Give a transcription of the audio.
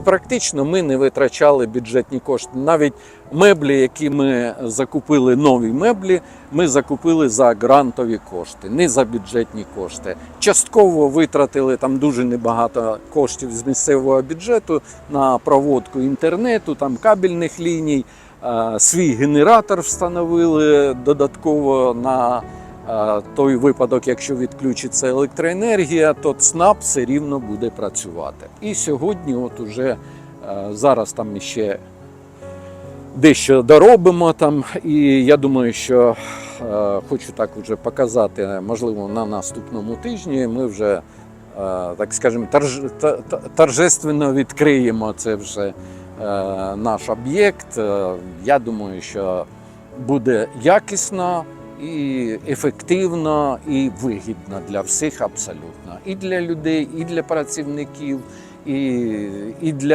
Практично ми не витрачали бюджетні кошти. Навіть меблі, які ми закупили, нові меблі, ми закупили за грантові кошти, не за бюджетні кошти. Частково витратили там дуже небагато коштів з місцевого бюджету на проводку інтернету, там кабельних ліній. Е, Свій генератор встановили додатково на той випадок, якщо відключиться електроенергія, то ЦНАП все рівно буде працювати. І сьогодні, от уже е, зараз там ще дещо доробимо там, і я думаю, що е, хочу так вже показати, можливо, на наступному тижні ми вже, е, так скажемо, торж, торжественно відкриємо це вже наш об'єкт. Я думаю, що буде якісно і ефективно, і вигідно для всіх абсолютно. І для людей, і для працівників, і, і для